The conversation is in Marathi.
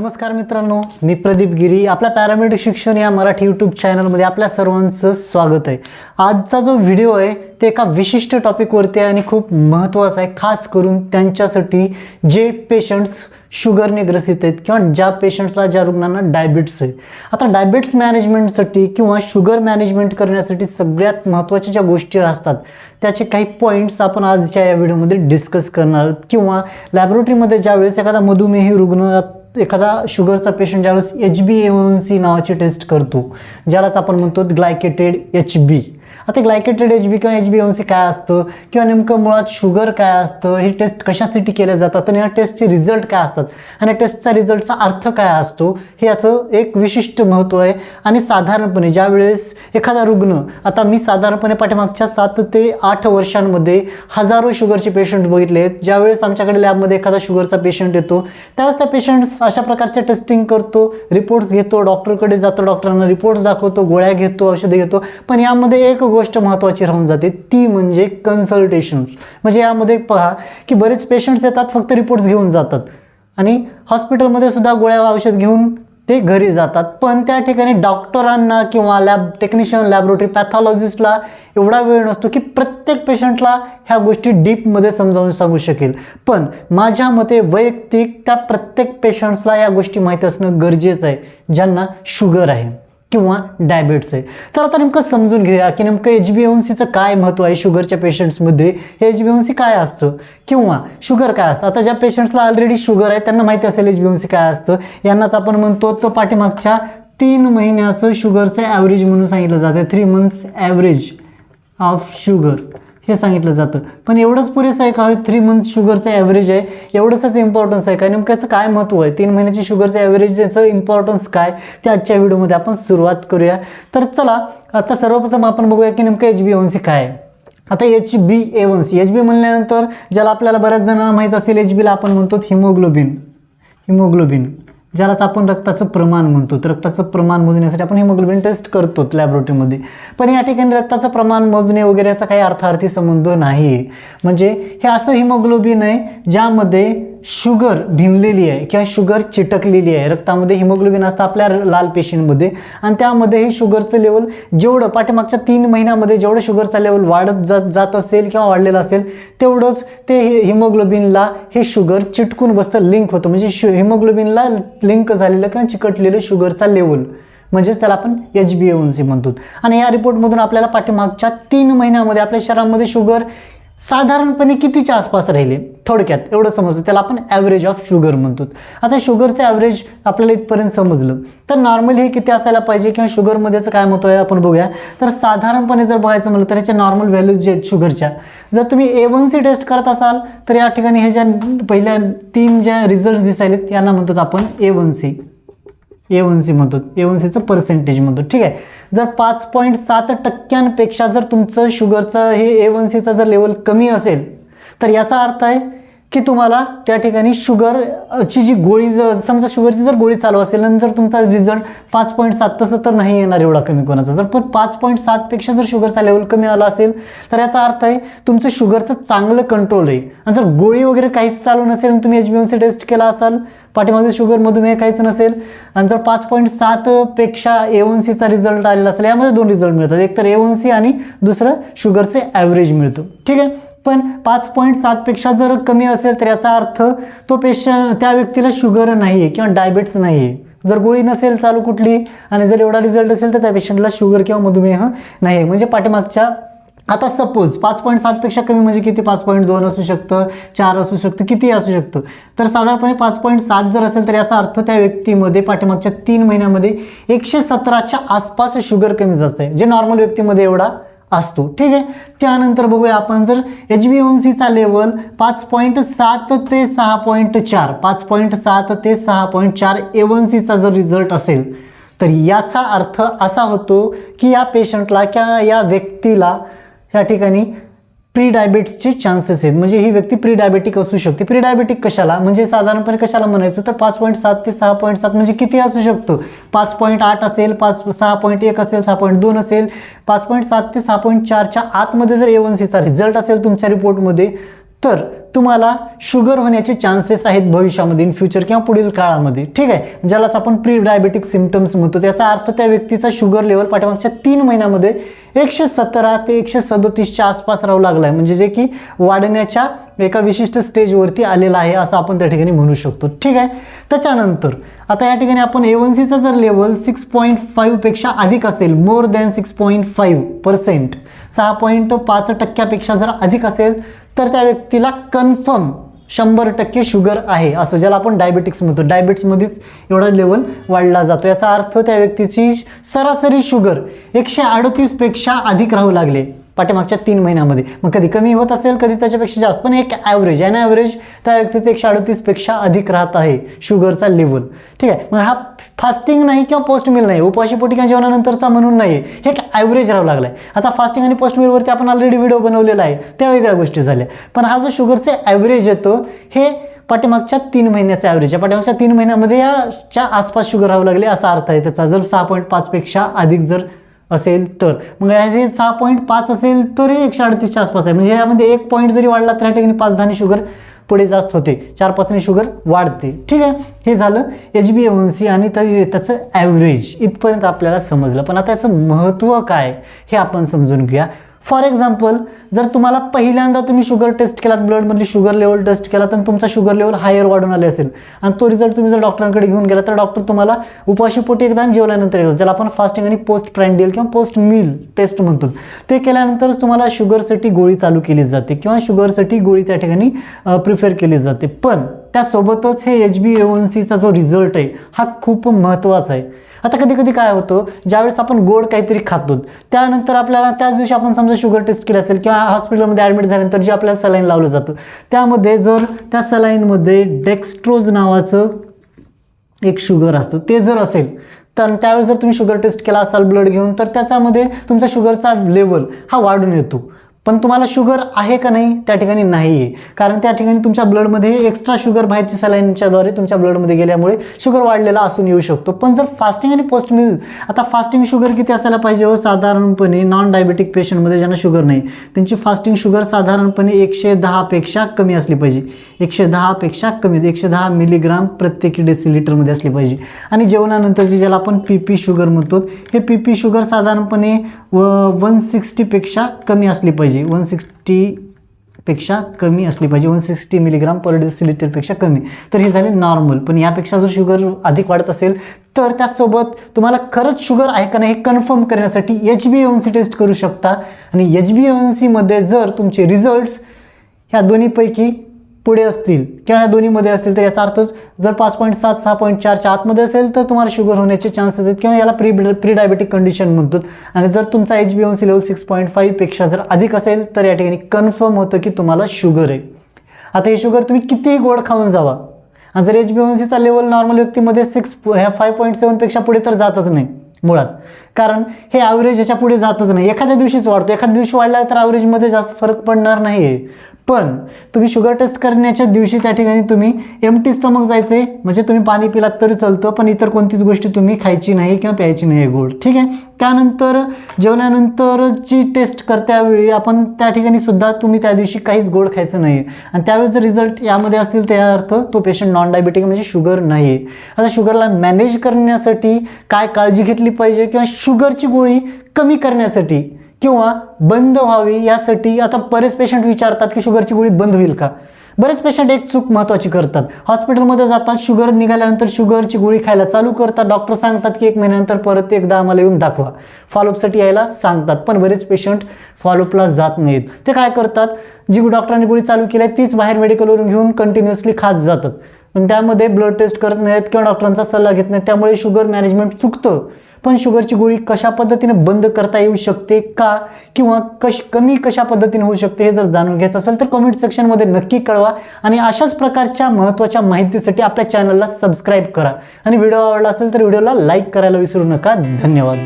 नमस्कार मित्रांनो मी प्रदीप गिरी. आपल्या पॅरामेडिक शिक्षण या मराठी यूट्यूब चॅनलमध्ये आपल्या सर्वांचं स्वागत आहे. आजचा जो व्हिडिओ आहे ते एका विशिष्ट टॉपिकवरती आहे आणि खूप महत्त्वाचा आहे. खास करून त्यांच्यासाठी जे पेशंट्स शुगरने ग्रसित आहेत किंवा ज्या पेशंट्सला ज्या रुग्णांना डायबिट्स आहे. आता डायबिट्स मॅनेजमेंटसाठी किंवा शुगर मॅनेजमेंट करण्यासाठी सगळ्यात महत्त्वाच्या ज्या गोष्टी असतात त्याचे काही पॉईंट्स आपण आजच्या या व्हिडिओमध्ये डिस्कस करणार आहोत. किंवा लॅबोरेटरीमध्ये ज्यावेळेस एखादा मधुमेही रुग्ण एखादा शुगरचा पेशंट ज्यावेळेस एच बी एम सी नावाची टेस्ट करतो ज्यालाच आपण म्हणतो ग्लायकेटेड एच बी आता ग्लायकेटेड एच बी किंवा एच बी एम सी काय असतं? किंवा नेमकं मुळात शुगर काय असतं? ही टेस्ट कशासाठी केल्या जातात? आणि या टेस्टचे रिझल्ट काय असतात? आणि टेस्टचा रिझल्टचा अर्थ काय असतो? हे याचं एक विशिष्ट महत्त्व आहे. आणि साधारणपणे ज्यावेळेस एखादा रुग्ण आता मी साधारणपणे पाठीमागच्या सात ते आठ वर्षांमध्ये हजारो शुगरचे पेशंट बघितले आहेत. ज्यावेळेस आमच्याकडे लॅबमध्ये एखादा शुगरचा पेशंट येतो त्यावेळेस त्या पेशंट्स अशा प्रकारच्या टेस्टिंग करतो रिपोर्ट्स घेतो डॉक्टरकडे जातो डॉक्टरांना रिपोर्ट्स दाखवतो गोळ्या घेतो औषधे घेतो. पण यामध्ये एक गोष्ट महत्त्वाची राहून जाते ती म्हणजे कन्सल्टेशन म्हणजे यामध्ये पहा की बरेच पेशंट्स येतात फक्त रिपोर्ट्स घेऊन जातात. आणि हॉस्पिटलमध्ये सुद्धा गोळ्या औषध घेऊन ते घरी जातात. पण त्या ठिकाणी डॉक्टरांना किंवा लॅब टेक्निशियन लॅबोरेटरी पॅथॉलॉजिस्टला एवढा वेळ नसतो की प्रत्येक पेशंटला ह्या गोष्टी डीपमध्ये समजावून सांगू शकेल. पण माझ्या मते वैयक्तिक त्या प्रत्येक पेशंट्सला या गोष्टी माहीत असणं गरजेचं आहे ज्यांना शुगर आहे. किंवा डायबेट्स आहे तर आता नेमकं समजून घेऊया की नेमकं एच बी एन सीचं काय महत्त्व आहे शुगरच्या पेशंट्समध्ये हे एच बी एन सी काय असतं? किंवा शुगर काय असतं? आता ज्या पेशंट्सला ऑलरेडी शुगर आहे त्यांना माहिती असेल एच बी एन सी काय असतं. यांनाच आपण म्हणतो तो पाठीमागच्या तीन महिन्याचं शुगरचं ॲव्हरेज म्हणून सांगितलं जातं three months average of sugar हे सांगितलं जातं. पण एवढंच पुरेसं आहे का? थ्री मंथ शुगरचं ॲव्हरेज आहे. एवढंच इम्पॉर्टन्स आहे काय नेमक्याचं काय महत्त्व आहे? तीन महिन्याची शुगरचं ॲव्हरेज याचं इम्पॉर्टन्स काय? ते आजच्या व्हिडिओमध्ये आपण सुरुवात करूया. तर चला आता सर्वप्रथम आपण बघूया की नेमकं एच बी एन सी काय आहे. आता H B A one C H B म्हणल्यानंतर ज्याला आपल्याला बऱ्याच जणांना माहीत असेल एच बीला आपण म्हणतो हिमोग्लोबिन. हिमोग्लोबिन. ज्यालाच आपण रक्ताचं प्रमाण म्हणतो रक्ताचं प्रमाण मोजण्यासाठी आपण हिमोग्लोबिन टेस्ट करतो लॅबोरेटरीमध्ये पण या ठिकाणी रक्ताचं प्रमाण मोजणे वगैरे याचा काही अर्थार्थी संबंध नाही. आहे म्हणजे हे असं हिमोग्लोबिन आहे ज्यामध्ये शुगर भिनलेली आहे किंवा शुगर चिटकलेली आहे. रक्तामध्ये हिमोग्लोबिन असतं आपल्या लाल पेशींमध्ये. आणि त्यामध्ये हे शुगरचं लेवल जेवढं पाठीमागच्या तीन महिन्यामध्ये जेवढं शुगरचा लेवल वाढत जात जात असेल किंवा वाढलेलं असेल तेवढंच ते हिमोग्लोबिनला हे शुगर चिटकून बसतं लिंक होतं. म्हणजे शु हिमोग्लोबिनला लिंक झालेलं किंवा चिकटलेलं शुगरचा लेवल म्हणजेच त्याला आपण एच बी एन सी म्हणतो. आणि या रिपोर्टमधून आपल्याला पाठीमागच्या तीन महिन्यामध्ये आपल्या शरीरामध्ये शुगर साधारणपणे कितीच्या आसपास राहिले? थोडक्यात एवढं समजतो. त्याला आपण ॲव्हरेज ऑफ शुगर म्हणतो. आता शुगरचं ॲव्हरेज आपल्याला इथपर्यंत समजलं. तर नॉर्मली हे किती असायला पाहिजे किंवा शुगरमध्येचं काय महत्त्व आहे आपण बघूया. तर साधारणपणे जर बघायचं म्हणलं तर याच्या नॉर्मल व्हॅल्यूज जे आहेत शुगरच्या जर तुम्ही ए वन सी टेस्ट करत असाल तर या ठिकाणी हे ज्या पहिल्या तीन ज्या रिझल्ट दिसायलेत यांना म्हणतो आपण A one C A one C म्हणतो ए वन सीचं पर्सेंटेज म्हणतो. ठीक आहे? जर पाच पॉईंट सात टक्क्यांपेक्षा जर तुमचं शुगरचं हे ए वन सीचं जर लेवल कमी असेल तर याचा अर्थ आहे की तुम्हाला त्या ठिकाणी शुगरची जी गोळी जर समजा शुगरची जर गोळी चालू असेल नंतर जर तुमचा रिझल्ट पाच पॉईंट सात तसं तर नाही येणार एवढा कमी कोणाचा. जर पण पाच पॉईंट सातपेक्षा जर शुगरचा लेवल कमी आला असेल तर याचा अर्थ आहे तुमचं शुगरचं चांगलं कंट्रोल आहे. आणि जर गोळी वगैरे काहीच चालू नसेल आणि तुम्ही H B N C test केला असाल पाठीमागे शुगर मधुमेह काहीच नसेल आणि जर पाच पॉईंट सातपेक्षा ए वन सीचा रिझल्ट आलेला असेल यामध्ये दोन रिझल्ट मिळतात. एक तर ए वन सी आणि दुसरं शुगरचे ॲव्हरेज मिळतं. ठीक आहे? पण पाच पॉईंट सातपेक्षा जर कमी असेल तर याचा अर्थ तो पेशंट त्या व्यक्तीला शुगर नाही आहे किंवा डायबेट्स नाही आहे जर गोळी नसेल चालू कुठली आणि जर एवढा रिझल्ट असेल तर त्या पेशंटला शुगर किंवा मधुमेह नाही आहे म्हणजे पाठीमागच्या आता सपोज पाच पॉईंट सातपेक्षा कमी म्हणजे किती? पाच पॉईंट दोन असू शकतं चार असू शकतं किती असू शकतं? तर साधारणपणे पाच पॉईंट सात जर असेल तर याचा अर्थ त्या व्यक्तीमध्ये पाठीमागच्या तीन महिन्यामध्ये एकशे सतराच्या आसपास शुगर कमी जास्त आहे. जे नॉर्मल व्यक्तीमध्ये एवढा असतो. ठीक आहे? त्यानंतर बघूया आपण जर एच बी एन सीचा लेवल पाच पॉईंट सात ते सहा पॉईंट चार पाच पॉईंट सात ते सहा पॉईंट चार ए वन सीचा जर रिझल्ट असेल तर याचा अर्थ असा होतो की या पेशंटला किंवा या व्यक्तीला या ठिकाणी प्री डायबिट्सचे चान्सेस आहेत. म्हणजे ही व्यक्ती प्री डायबेटिक असू शकते. प्री डायबेटिक कशाला? म्हणजे साधारणपणे कशाला म्हणायचं? तर पाच पॉईंट सात ते सहा पॉईंट सात म्हणजे किती असू शकतं? पाच पॉईंट आठ असेल पाच सहा पॉईंट एक असेल सहा पॉईंट दोन असेल. पाच पॉईंट सात ते सहा पॉईंट चारच्या आतमध्ये जर ए वन सीचा रिझल्ट असेल तुमच्या रिपोर्टमध्ये तर तुम्हाला शुगर होण्याचे चान्सेस आहेत भविष्यामध्ये इन फ्युचर किंवा पुढील काळामध्ये. ठीक आहे? ज्यालाच आपण प्री डायबेटिक सिमटम्स म्हणतो त्याचा अर्थ त्या व्यक्तीचा शुगर लेवल पाठीमागच्या तीन महिन्यामध्ये एकशे सतरा ते एकशे सदोतीसच्या आसपास राहू लागला आहे म्हणजे जे की वाढण्याच्या एका विशिष्ट स्टेजवरती आलेला आहे असं आपण त्या ठिकाणी म्हणू शकतो. ठीक आहे? त्याच्यानंतर आता या ठिकाणी आपण ए वन सीचा जर लेवल सिक्स पॉईंट फाईव्हपेक्षा अधिक असेल more than six point five percent सहा पॉईंट पाच टक्क्यापेक्षा जर अधिक असेल तर त्या व्यक्तीला कन्फर्म शंभर टक्के शुगर आहे असं ज्याला आपण डायबेटिक्स म्हणतो. डायबिटीसमध्येच एवढा लेवल वाढला जातो. याचा अर्थ त्या व्यक्तीची सरासरी शुगर एकशे अडतीसपेक्षा अधिक राहू लागले. पाठीमागच्या तीन महिन्यामध्ये. मग कधी कमी होत असेल कधी त्याच्यापेक्षा जास्त. पण एक ॲव्हरेज अन ॲव्हरेज त्या व्यक्तीचं एकशे अडतीसपेक्षा अधिक राहत आहे शुगरचा लेवल ठीक आहे? मग हा फास्टिंग नाही किंवा पोस्ट मिल नाही. उपाशी पोटी किंवा जेवणानंतरचा म्हणून नाही हे एक ॲव्हरेज राहू लागला आहे आता फास्टिंग आणि पोस्ट मिलवरती आपण ऑलरेडी व्हिडिओ बनवलेला आहे. त्या वेगळ्या गोष्टी झाल्या. पण हा जो शुगरचे ॲव्हरेज येतो हे पाठीमागच्या तीन महिन्याचा ॲव्हरेज आहे. पाठीमागच्या तीन महिन्यामध्ये याच्या आसपास शुगर राहू लागले असा अर्थ आहे. त्याचा जर सहा पॉईंट पाचपेक्षा अधिक जर असेल तर. मग हे सहा पॉईंट पाच असेल तर एकशे अडतीसच्या आसपास आहे. म्हणजे यामध्ये एक पॉईंट जरी वाढला तर या ठिकाणी पाच धाने शुगर पुढे जास्त होते. चार पाचने शुगर वाढते. ठीक आहे? हे झालं एच बी एन सी आणि त्याचं ॲव्हरेज इथपर्यंत आपल्याला समजलं. पण आता याचं महत्त्व काय? हे आपण समजून घेऊया. फॉर एक्झाम्पल जर तुम्हाला पहिल्यांदा तुम्ही शुगर टेस्ट केलात ब्लडमधली शुगर लेवल टेस्ट केला तर तुमचा शुगर लेवल हायर वाढून आले असेल आणि तो रिझल्ट तुम्ही जर डॉक्टरांकडे घेऊन गेला तर डॉक्टर तुम्हाला उपाशीपोटी एकदा जेवल्यानंतर येतो ज्याला आपण फास्टिंग आणि पोस्ट प्रँडियल किंवा पोस्ट मील टेस्ट म्हणतो. ते केल्यानंतरच तुम्हाला शुगरसाठी गोळी चालू केली जाते किंवा शुगरसाठी गोळी त्या ठिकाणी प्रिफेअर केली जाते. पण त्यासोबतच हे एच बी एन सीचा जो रिझल्ट आहे हा खूप महत्त्वाचा आहे. आता कधी कधी काय होतं ज्यावेळेस आपण गोड काहीतरी खातो त्यानंतर आपल्याला त्याच दिवशी आपण समजा शुगर टेस्ट केली असेल किंवा हॉस्पिटलमध्ये ॲडमिट झाल्यानंतर जे आपल्याला सलाईन लावलं जातं त्यामध्ये जर त्या सलाईनमध्ये डेक्स्ट्रोज नावाचं एक शुगर असतं ते जर असेल तर त्यावेळेस जर तुम्ही शुगर टेस्ट केला असाल ब्लड घेऊन तर त्याच्यामध्ये तुमचा शुगरचा लेवल हा वाढून येतो. पण तुम्हाला शुगर आहे का नाही त्या ठिकाणी नाही आहे कारण त्या ठिकाणी तुमच्या ब्लडमध्ये एक्स्ट्रा शुगर बाहेरची सलाईनच्याद्वारे तुमच्या ब्लडमध्ये गेल्यामुळे शुगर वाढलेला असून येऊ शकतो. पण जर फास्टिंग आणि पोस्ट मिल आता फास्टिंग शुगर किती असायला पाहिजे हो? साधारणपणे नॉन डायबेटिक पेशंटमध्ये ज्यांना शुगर नाही त्यांची फास्टिंग शुगर साधारणपणे एकशे दहापेक्षा कमी असली पाहिजे. एकशे दहापेक्षा कमी एकशे दहा मिलीग्राम प्रत्येक डेसिलिटरमध्ये असली पाहिजे. आणि जेवणानंतरची ज्याला आपण पी पी शुगर म्हणतो हे पी पी शुगर साधारणपणे व वन सिक्स्टीपेक्षा कमी असली पाहिजे. वन सिक्स्टीपेक्षा कमी असली पाहिजे. वन सिक्स्टी मिलीग्राम पर डेसिलिटरपेक्षा कमी. तर हे झाले नॉर्मल पण यापेक्षा जर शुगर अधिक वाढत असेल तर त्याचसोबत तुम्हाला खरंच शुगर आहे का नाही हे कन्फर्म करण्यासाठी H B N C test करू शकता. आणि एच बी एन सीमध्ये जर तुमचे रिझल्ट्स ह्या दोन्हीपैकी पुढे असतील. किंवा ह्या दोन्हीमध्ये असतील तर याचा अर्थ जर पाच पॉईंट सात सहा पॉईंट चारच्या आतमध्ये असेल तर तुम्हाला शुगर होण्याचे चान्सेस आहेत. किंवा याला प्री प्री डायबेटिक कंडिशन म्हणतो आणि जर तुमचा H B N C level six point फाईव्हपेक्षा जर अधिक असेल तर या ठिकाणी कन्फर्म होतं की तुम्हाला शुगर आहे. आता हे शुगर तुम्ही कितीही गोड खाऊन जावा. आणि जर एच बी एन सीचा लेवल नॉर्मल व्यक्तीमध्ये सिक्स ह्या फाईव्ह पॉईंट सेवनपेक्षा पुढे तर जातच नाही मुळात. कारण हे ॲव्हरेज याच्यापुढे जातच नाही. एखाद्या दिवशीच वाढतो. एखाद्या दिवशी वाढला तर ॲव्हरेजमध्ये जास्त फरक पडणार नाही आहे पण तुम्ही शुगर टेस्ट करण्याच्या दिवशी त्या ठिकाणी तुम्ही एमटी स्टमक आहे म्हणजे तुम्ही पाणी पिलात तरी चालतं पण इतर कोणतीच गोष्टी तुम्ही खायची नाही किंवा प्यायची नाही गोड. ठीक आहे? त्यानंतर जेवल्यानंतरची टेस्ट करत्यावेळी आपण त्या ठिकाणी सुद्धा तुम्ही त्या दिवशी काहीच गोड खायचं नाही आणि त्यावेळेस जर रिझल्ट यामध्ये असतील त्या अर्थ तो पेशंट नॉन डायबेटिक म्हणजे शुगर नाही आहे आता शुगरला मॅनेज करण्यासाठी काय काळजी घेतली पाहिजे किंवा शुगरची गोळी कमी करण्यासाठी किंवा बंद व्हावी यासाठी आता बरेच पेशंट विचारतात की शुगरची गोळी बंद होईल का? बरेच पेशंट एक चूक महत्त्वाची करतात. हॉस्पिटलमध्ये जातात शुगर निघाल्यानंतर शुगरची गोळी खायला चालू करतात. डॉक्टर सांगतात की एक महिन्यानंतर परत एकदा आम्हाला येऊन दाखवा. फॉलोअपसाठी यायला सांगतात पण बरेच पेशंट फॉलोअपला जात नाहीत. ते काय करतात? जी डॉक्टरांनी गोळी चालू केली आहे तीच बाहेर मेडिकलवरून घेऊन कंटिन्युअसली खात जातात. पण त्यामध्ये ब्लड टेस्ट करत नाहीत किंवा डॉक्टरांचा सल्ला घेत नाहीत त्यामुळे शुगर मॅनेजमेंट चुकतं. पण शुगरची गोळी कशा पद्धतीने बंद करता येऊ शकते का? किंवा कश कमी कशा पद्धतीने होऊ शकते हे जर जाणून घ्यायचं असेल तर कमेंट सेक्शनमध्ये नक्की कळवा. आणि अशाच प्रकारच्या महत्त्वाच्या माहितीसाठी आपल्या चॅनलला सबस्क्राईब करा. आणि व्हिडिओ आवडला असेल तर व्हिडिओला लाईक करायला विसरू नका. धन्यवाद.